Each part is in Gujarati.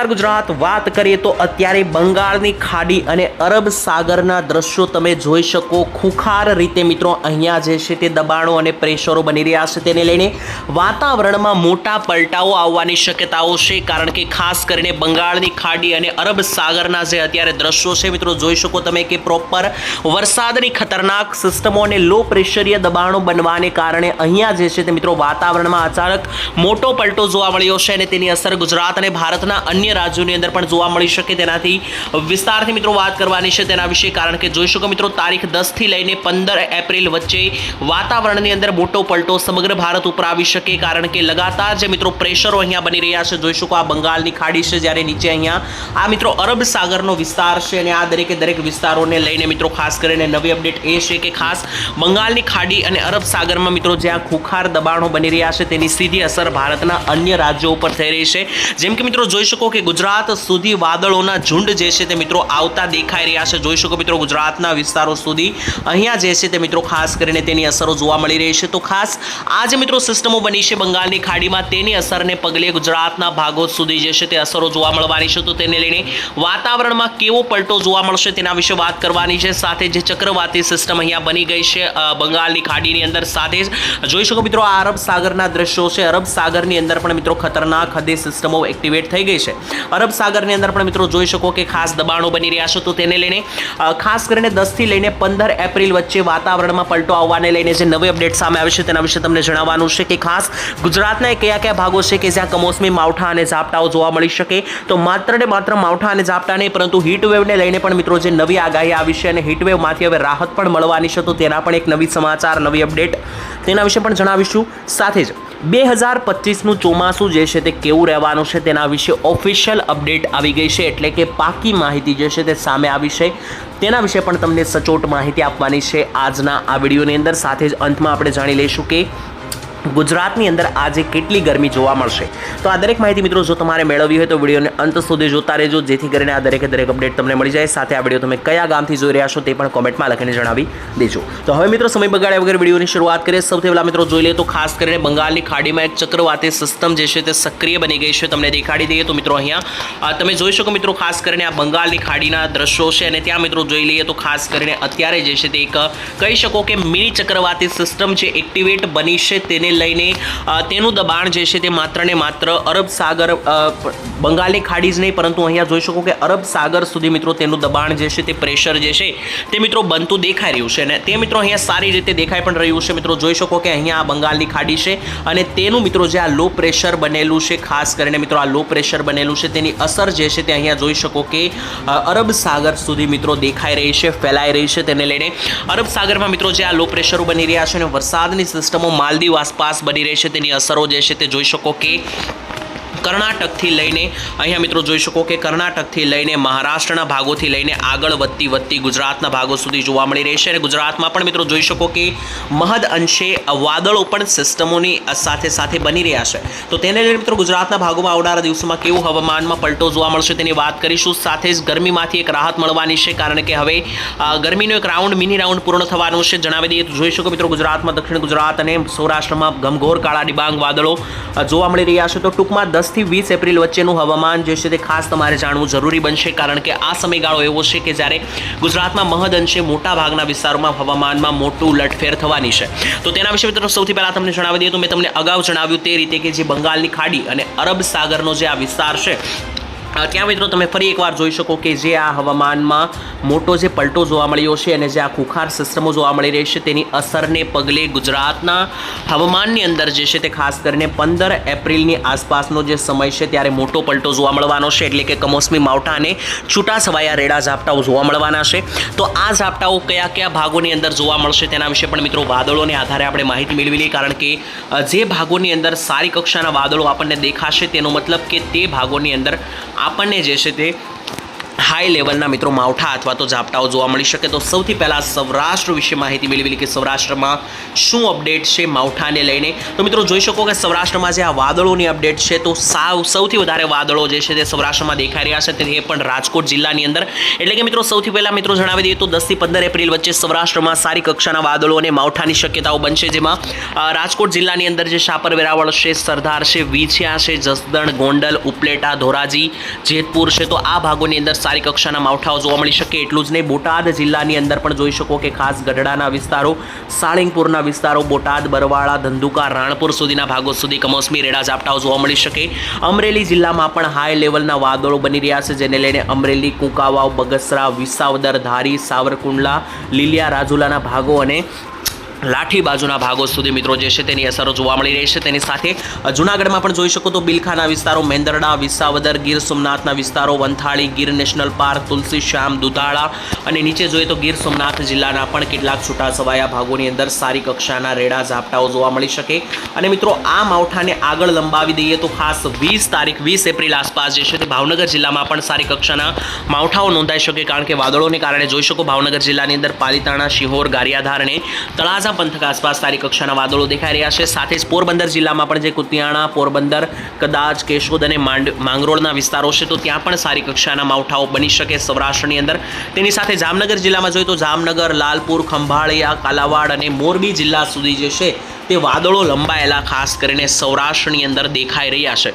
નમસ્કાર ગુજરાત, વાત કરીએ તો અત્યારે બંગાળની ખાડી અને અરબ સાગરના દ્રશ્યો તમે જોઈ શકો. ખુખાર રીતે મિત્રો અહીંયા જે છે તે દબાણો અને પ્રેશરો બની રહ્યા છે તેને લઈને વાતાવરણમાં મોટા પલટાઓ આવવાની શક્યતાઓ છે, કારણ કે ખાસ કરીને બંગાળની ખાડી અને અરબ સાગરના જે અત્યારે દ્રશ્યો છે મિત્રો જોઈ શકો તમે કે પ્રોપર વરસાદની ખતરનાક સિસ્ટમો અને લો પ્રેશરીય દબાણો બનવાને કારણે અહીંયા જે છે તે મિત્રો વાતાવરણમાં અચાનક મોટો પલટો જોવા મળ્યો છે અને તેની અસર ગુજરાત અને ભારતના અન્ય રાજ્યોની અંદર પણ જોવા મળી શકે તેનાથી વિસ્તારથી મિત્રો વાત કરવાની છે તેના વિશે, કારણ કે જોઈ શકો મિત્રો તારીખ દસથી લઈને પંદર એપ્રિલ વચ્ચે વાતાવરણની અંદર મોટો પલટો સમગ્ર ભારત ઉપર આવી શકે, કારણ કે લગાતાર જે મિત્રો પ્રેશરો અહીંયા બની રહ્યા છે, જોઈ શકો આ બંગાળની ખાડી છે જ્યારે નીચે અહીંયા આ મિત્રો અરબ સાગરનો વિસ્તાર છે અને આ દરેકે દરેક વિસ્તારોને લઈને મિત્રો ખાસ કરીને નવી અપડેટ એ છે કે ખાસ બંગાળની ખાડી અને અરબ સાગરમાં મિત્રો જ્યાં ખુખાર દબાણો બની રહ્યા છે, તેની સીધી અસર ભારતના અન્ય રાજ્યો ઉપર થઈ રહી છે. જેમ કે મિત્રો જોઈ શકો કે ગુજરાત સુધી વાદળોના ઝુંડ જે છે તે મિત્રો આવતા દેખાઈ રહ્યા છે. જોઈ શકો મિત્રો ગુજરાતના વિસ્તારો સુધી અહીંયા જે છે તે મિત્રો ખાસ કરીને તેની અસરો જોવા મળી રહી છે. તો ખાસ આ જે મિત્રો સિસ્ટમો બની છે બંગાળની ખાડીમાં તેની અસરને પગલે ગુજરાતના ભાગો સુધી જે છે તે અસરો જોવા મળવાની છે. તો તેને લઈને વાતાવરણમાં કેવો પલટો જોવા મળશે તેના વિશે વાત કરવાની છે. સાથે જે ચક્રવાતી સિસ્ટમ અહીંયા બની ગઈ છે બંગાળની ખાડીની અંદર. સાથે જ જોઈ શકો મિત્રો આ અરબ સાગરના દ્રશ્યો છે. અરબ સાગરની અંદર પણ મિત્રો ખતરનાક હદે સિસ્ટમો એક્ટિવેટ થઈ ગઈ છે. અરબ સાગરની અંદર પણ મિત્રો જોઈ શકો કે ખાસ દબાણો બની રહ્યા છે. તો તેને લઈને ખાસ કરીને દસથી લઈને પંદર એપ્રિલ વચ્ચે વાતાવરણમાં પલટો આવવાને લઈને જે નવી અપડેટ સામે આવે છે તેના વિશે તમને જણાવવાનું છે કે ખાસ ગુજરાતના કયા કયા ભાગો છે કે જ્યાં કમોસમી માવઠા અને ઝાપટાઓ જોવા મળી શકે. તો માત્ર ને માત્ર માવઠા અને ઝાપટા નહીં, પરંતુ હીટવેવને લઈને પણ મિત્રો જે નવી આગાહી આવી છે અને હીટવેવમાંથી હવે રાહત પણ મળવાની છે. તો તેના પણ એક નવી સમાચાર, નવી અપડેટ તેના વિશે પણ જણાવીશું. સાથે જ બે હજાર પચીસનું ચોમાસું જે છે તે કેવું રહેવાનું છે તેના વિશે ઓફિશિયલ અપડેટ આવી ગઈ છે એટલે કે પાકી માહિતી જે છે તે સામે આવી છે. તેના વિશે પણ તમને સચોટ માહિતી આપવાની છે આજના આ વિડીયોની અંદર. સાથે જ અંતમાં આપણે જાણી લઈશું કે ગુજરાતની અંદર આજે કેટલી ગરમી જોવા મળશે? તો આ દરેક માહિતી મિત્રો જો તમારે મેળવવી હોય તો વિડીયોને અંત સુધી જોતા રહેજો, જેથી કરીને આ દરેકે દરેક અપડેટ તમને મળી જાય. સાથે આ વીડિયો તમે કયા ગામથી જોઈ રહ્યા છો તે પણ કોમેન્ટમાં લખીને જણાવી દેજો. તો હવે મિત્રો સમય બગાડ્યા વગર વિડીયોની શરૂઆત કરીએ. સૌથી પહેલાં મિત્રો જોઈ લઈએ તો ખાસ કરીને બંગાળની ખાડીમાં એક ચક્રવાતી સિસ્ટમ જે છે તે સક્રિય બની ગઈ છે. તમને દેખાડી દઈએ તો મિત્રો અહીંયા તમે જોઈ શકો મિત્રો ખાસ કરીને આ બંગાળની ખાડીના દ્રશ્યો છે અને ત્યાં મિત્રો જોઈ લઈએ તો ખાસ કરીને અત્યારે જે છે તે એક, કહી શકો કે મિની ચક્રવાતી સિસ્ટમ જે એક્ટિવેટ બની છે તેને લઈને તેનું દબાણ જે છે તે માત્ર ને માત્ર અરબ સાગર બંગાળની ખાડી જ નહીં, પરંતુ અહીંયા જોઈ શકો કે અરબ સાગર સુધી મિત્રો તેનું દબાણ જે છે તે પ્રેશર જે છે તે મિત્રો બનતું દેખાઈ રહ્યું છે. અને તે મિત્રો અહીંયા સારી રીતે દેખાઈ પણ રહ્યું છે. મિત્રો જોઈ શકો કે અહીંયા આ બંગાળની ખાડી છે અને તેનું મિત્રો જે આ લો પ્રેશર બનેલું છે, ખાસ કરીને મિત્રો આ લો પ્રેશર બનેલું છે, તેની અસર જે છે તે અહીંયા જોઈ શકો કે અરબ સાગર સુધી મિત્રો દેખાઈ રહી છે, ફેલાઈ રહી છે. તેને લઈને અરબ સાગરમાં મિત્રો જે આ લો પ્રેશરો બની રહ્યા છે અને વરસાદની સિસ્ટમો માલદીવ આસપાસ બની રહેશે તેની અસરો જે છે તે જોઈ શકો કે કર્ણાટકથી લઈને, અહીંયા મિત્રો જોઈ શકો કે કર્ણાટકથી લઈને મહારાષ્ટ્રના ભાગોથી લઈને આગળ વધતી વધતી ગુજરાતના ભાગો સુધી જોવા મળી રહી છે. અને ગુજરાતમાં પણ મિત્રો જોઈ શકો કે મહદ અંશે વાદળો પણ સિસ્ટમોની સાથે સાથે બની રહ્યા છે. તો તેને લઈને મિત્રો ગુજરાતના ભાગોમાં આવનારા દિવસોમાં કેવું હવામાનમાં પલટો જોવા મળશે તેની વાત કરીશું. સાથે જ ગરમીમાંથી એક રાહત મળવાની છે, કારણ કે હવે ગરમીનો એક રાઉન્ડ, મિની રાઉન્ડ પૂર્ણ થવાનું છે. જણાવી દઈએ તો જોઈ શકો મિત્રો ગુજરાતમાં દક્ષિણ ગુજરાત અને સૌરાષ્ટ્રમાં ઘમઘોર કાળા ડિબાંગ વાદળો જોવા મળી રહ્યા છે. તો ટૂંકમાં દસથી વીસ એપ્રિલ વચ્ચેનું હવામાન જે છે તે ખાસ તમારે જાણવું જરૂરી બનશે, કારણ કે આ સમયગાળો એવો છે કે જ્યારે ગુજરાતમાં મહદ અંશે મોટા ભાગના વિસ્તારોમાં હવામાનમાં મોટું લટફેર થવાની છે. તો તેના વિશે મિત્રો સૌથી પહેલાં તમને જણાવી દઈએ તો મેં તમને અગાઉ જણાવ્યું તે રીતે કે જે બંગાળની ખાડી અને અરબ સાગરનો જે આ વિસ્તાર છે ત્યાં મિત્રો તમે ફરી એકવાર જોઈ શકો કે જે આ હવામાનમાં મોટો જે પલટો જોવા મળ્યો છે અને જે આ ખુખાર સિસ્ટમો જોવા મળી રહી છે, તેની અસરને પગલે ગુજરાતના હવામાનની અંદર જે છે તે ખાસ કરીને પંદર એપ્રિલની આસપાસનો જે સમય છે ત્યારે મોટો પલટો જોવા મળવાનો છે. એટલે કે કમોસમી માવઠા અને છૂટા છવાયા રેડા ઝાપટાઓ જોવા મળવાના છે. તો આ ઝાપટાઓ કયા કયા ભાગોની અંદર જોવા મળશે તેના વિશે પણ મિત્રો વાદળોને આધારે આપણે માહિતી મેળવી લઈએ કારણ કે જે ભાગોની અંદર સારી કક્ષાના વાદળો આપણને દેખાશે, તેનો મતલબ કે તે ભાગોની અંદર આપણને જે છે તે હાઈ લેવલના મિત્રો માવઠા અથવા તો ઝાપટાઓ જોવા મળી શકે. તો સૌથી પહેલાં સૌરાષ્ટ્ર વિશે માહિતી મેળવી કે સૌરાષ્ટ્રમાં શું અપડેટ છે માવઠાને લઈને? તો મિત્રો જોઈ શકો કે સૌરાષ્ટ્રમાં જે આ વાદળોની અપડેટ છે, તો સાવ સૌથી વધારે વાદળો જે છે તે સૌરાષ્ટ્રમાં દેખાઈ રહ્યા છે. તે પણ રાજકોટ જિલ્લાની અંદર. એટલે કે મિત્રો સૌથી પહેલાં મિત્રો જણાવી દઈએ તો દસથી પંદર એપ્રિલ વચ્ચે સૌરાષ્ટ્રમાં સારી કક્ષાના વાદળો અને માવઠાની શક્યતાઓ બનશે. જેમાં રાજકોટ જિલ્લાની અંદર જે શાપર વેરાવળ છે, સરદાર છે, વીછિયા છે, જસદણ, ગોંડલ, ઉપલેટા, ધોરાજી, જેતપુર છે. તો આ ભાગોની અંદર સારી કક્ષાના માવઠાઓ જોવા મળી શકે એટલું જ નહીં. બોટાદ જિલ્લાની અંદર પણ જોઈ શકો કે ખાસ ગઢડાના વિસ્તારો, સાળીંગપુરના વિસ્તારો, બોટાદ, બરવાળા, ધંધુકા, રાણપુર સુધીના ભાગો સુધી કમોસમી રેડા ઝાપટાઓ જોવા મળી શકે. અમરેલી જિલ્લામાં પણ હાઈ લેવલના વાદળો બની રહ્યા છે, જેને લઈને અમરેલી, કુંકાવાવ, બગસરા વિસાવદર ધારી સાવરકુંડલા, લીલિયા, રાજુલાના ભાગો અને લાઠી બાજુના ભાગો સુધી મિત્રો જે છે તેની અસરો જોવા મળી રહી છે. તેની સાથે જૂનાગઢમાં પણ જોઈ શકો તો બિલખાના વિસ્તારો મેંદરડા, વિસાવદર, ગીર સોમનાથના વિસ્તારો, વંથાળી, ગીર નેશનલ પાર્ક, તુલસી, શ્યામ દુધાળા અને નીચે જોઈએ તો ગીર સોમનાથ જિલ્લાના પણ કેટલાક છૂટાછવાયા ભાગોની અંદર સારી કક્ષાના રેડા, ઝાપટાઓ જોવા મળી શકે. અને મિત્રો આ માવઠાને આગળ લંબાવી દઈએ તો ખાસ વીસ તારીખ, વીસ એપ્રિલ આસપાસ જે છે તે ભાવનગર જિલ્લામાં પણ સારી કક્ષાના માવઠાઓ નોંધાઈ શકે. કારણ કે વાદળોને કારણે જોઈ શકો ભાવનગર જિલ્લાની અંદર પાલીતાણા, શિહોર, ગારિયાધાર અને તળાજા પંથક આસપાસ સારી કક્ષાના વાદળો દેખાઈ રહ્યા છે. સાથે જ પોરબંદર જિલ્લામાં પણ જે કુતિયાણા, પોરબંદર, કદાચ કેશોદ અને માંડ, માંગરોળના વિસ્તારો છે, તો ત્યાં પણ સારી કક્ષાના માવઠાઓ બની શકે સૌરાષ્ટ્રની અંદર. તેની સાથે જામનગર જિલ્લામાં જોઈએ તો જામનગર, લાલપુર, ખંભાળિયા, કાલાવાડ અને મોરબી જિલ્લા સુધી જે છે તે વાદળો લંબાયેલા, ખાસ કરીને સૌરાષ્ટ્રની અંદર દેખાઈ રહ્યા છે.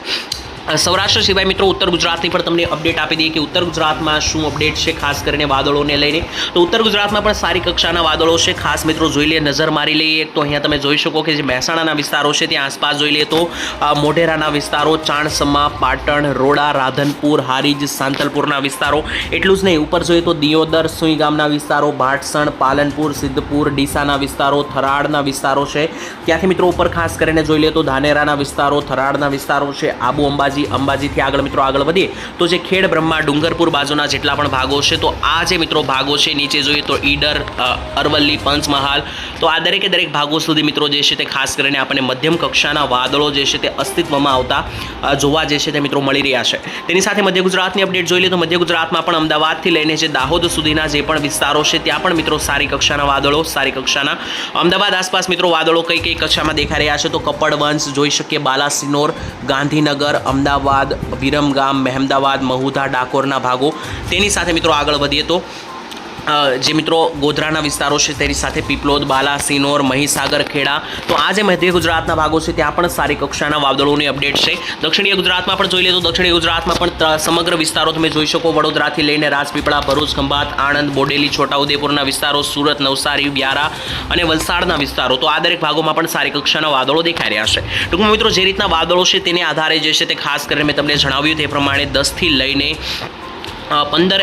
સૌરાષ્ટ્ર સિવાય મિત્રો ઉત્તર ગુજરાતની પણ તમને અપડેટ આપી દઈએ કે ઉત્તર ગુજરાતમાં શું અપડેટ છે, ખાસ કરીને વાદળોને લઈને. તો ઉત્તર ગુજરાતમાં પણ સારી કક્ષાના વાદળો છે. ખાસ મિત્રો જોઈ લઈએ, નજર મારી લઈએ. તો અહીંયા તમે જોઈ શકો કે જે મહેસાણાના વિસ્તારો છે, ત્યાં આસપાસ જોઈ લઈએ તો મોઢેરાના વિસ્તારો, ચાણસમા, પાટણ, રોડા, રાધનપુર, હારીજ, સાંતલપુરના વિસ્તારો. એટલું જ નહીં, ઉપર જોઈએ તો દિયોદર, સુઈ ગામના વિસ્તારો ભાટસણ પાલનપુર, સિદ્ધપુર, ડીસાના વિસ્તારો, થરાડના વિસ્તારો છે. ત્યાંથી મિત્રો ઉપર ખાસ કરીને જોઈ લઈએ તો ધાનેરાના વિસ્તારો, થરાડના વિસ્તારો છે, આબુ અંબાજી અંબાજીથી આગળ મિત્રો આગળ વધીએ. તો જે ખેડ, બ્રહ્મા, ડુંગરપુર બાજુના જેટલા પણ ભાગો છે, તો આ જે મિત્રો ભાગો છે, નીચે જોઈએ તો ઈડર અરવલ્લી, પંચમહાલ. તો આ દરેકે દરેક ભાગો સુધી મિત્રો જે છે તે ખાસ કરીને આપણને મધ્યમ કક્ષાના વાદળો જે છે તે અસ્તિત્વમાં આવતા જોવા જે છે તે મિત્રો મળી રહ્યા છે. તેની સાથે મધ્ય ગુજરાતની અપડેટ જોઈ લઈએ તો મધ્ય ગુજરાતમાં પણ અમદાવાદથી લઈને જે દાહોદ સુધીના જે પણ વિસ્તારો છે, ત્યાં પણ મિત્રો સારી કક્ષાના વાદળો, સારી કક્ષાના. અમદાવાદ આસપાસ મિત્રો વાદળો કઈ કઈ કક્ષામાં દેખાઈ રહ્યા છે તો કપડવંશ જોઈ શકીએ, બાલાસિનોર, ગાંધીનગર, અમદાવાદ વિરમગામ મહેમદાવાદ મહુધા ડાકોરના ભાગો. તેની સાથે મિત્રો આગળ વધીએ તો જે મિત્રો ગોધરાના વિસ્તારો છે તેની સાથે પીપલોદ, બાલા, સિનોર, મહીસાગર, ખેડા. તો આ જે મધ્ય ગુજરાતના ભાગો છે, ત્યાં પણ સારી કક્ષાના વાદળોની અપડેટ છે. દક્ષિણીય ગુજરાતમાં પણ જોઈ લે તો દક્ષિણીય ગુજરાતમાં પણ સમગ્ર વિસ્તારો તમે જોઈ શકો. વડોદરાથી લઈને રાજપીપળા, ભરૂચ, ખંભાત, આણંદ, બોડેલી, છોટાઉદેપુરના વિસ્તારો, સુરત, નવસારી, વ્યારા અને વલસાડના વિસ્તારો. તો આ દરેક ભાગોમાં પણ સારી કક્ષાના વાદળો દેખાઈ રહ્યા છે. ટૂંકમાં મિત્રો, જે રીતના વાદળો છે, તેને આધારે જે છે તે ખાસ કરીને મેં તમને જણાવ્યું તે પ્રમાણે દસથી લઈને પંદર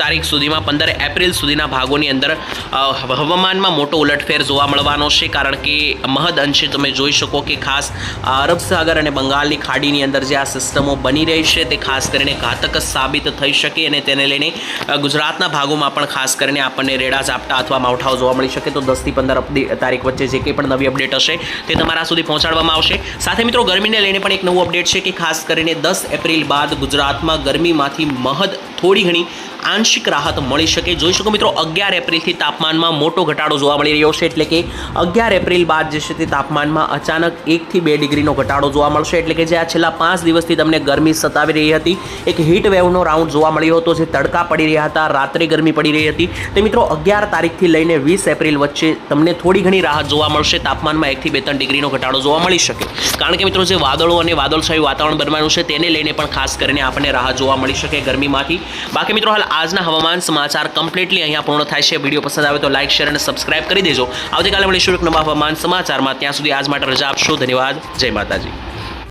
તારીખ સુધીમાં, પંદર એપ્રિલ સુધીના ભાગોની અંદર હવામાનમાં મોટો ઉલટફેર જોવા મળવાનો છે, કારણ કે મહદ અંશે તમે જોઈ શકો કે ખાસ અરબ સાગર અને બંગાળની ખાડીની અંદર જે આ સિસ્ટમો બની રહી છે, તે ખાસ કરીને ઘાતક સાબિત થઈ શકે અને તેને લઈને ગુજરાતના ભાગોમાં પણ ખાસ કરીને આપણને રેડા ઝાપટા અથવા માવઠાઓ જોવા મળી શકે. તો દસથી પંદર તારીખ વચ્ચે જે કંઈ પણ નવી અપડેટ હશે, તે તમારા સુધી પહોંચાડવામાં આવશે. સાથે મિત્રો, ગરમીને લઈને પણ એક નવું અપડેટ છે કે ખાસ કરીને દસ એપ્રિલ બાદ ગુજરાતમાં ગરમીમાંથી મહદ થોડી ઘણી આંશિક રાહત મળી શકે. જોઈ શકો મિત્રો, અગિયાર એપ્રિલથી તાપમાનમાં મોટો ઘટાડો જોવા મળી રહ્યો છે, એટલે કે અગિયાર એપ્રિલ બાદ જે છે તે તાપમાનમાં અચાનક એકથી બે ડિગ્રીનો ઘટાડો જોવા મળશે. એટલે કે જે આ છેલ્લા પાંચ દિવસથી તમને ગરમી સતાવી રહી હતી. એક હીટ વેવનો રાઉન્ડ જોવા મળ્યો હતો, જે તડકા પડી રહ્યા હતા, રાત્રે ગરમી પડી રહી હતી. તે મિત્રો, અગિયાર તારીખથી લઈને વીસ એપ્રિલ વચ્ચે તમને થોડી ઘણી રાહત જોવા મળશે. તાપમાનમાં એકથી બે ત્રણ ડિગ્રીનો ઘટાડો જોવા મળી શકે. કારણ કે મિત્રો, જે વાદળો અને વાદળછાયું વાતાવરણ બનવાનું છે, તેને લઈને પણ ખાસ કરીને આપણને રાહત જોવા મળી શકે ગરમીમાંથી. બાકી મિત્રો, હાલ આજના હવામાન સમાચાર કમ્પ્લીટલી અહીંયા પૂર્ણ થાય છે. વીડિયો પસંદ આવે તો લાઇક શેર અને સબસ્ક્રાઇબ કરી દેજો. આવતીકાલે મળીશું એક નવા હવામાન સમાચારમાં. ત્યાં સુધી આજ માટે રજા આપશો. ધન્યવાદ. જય માતાજી.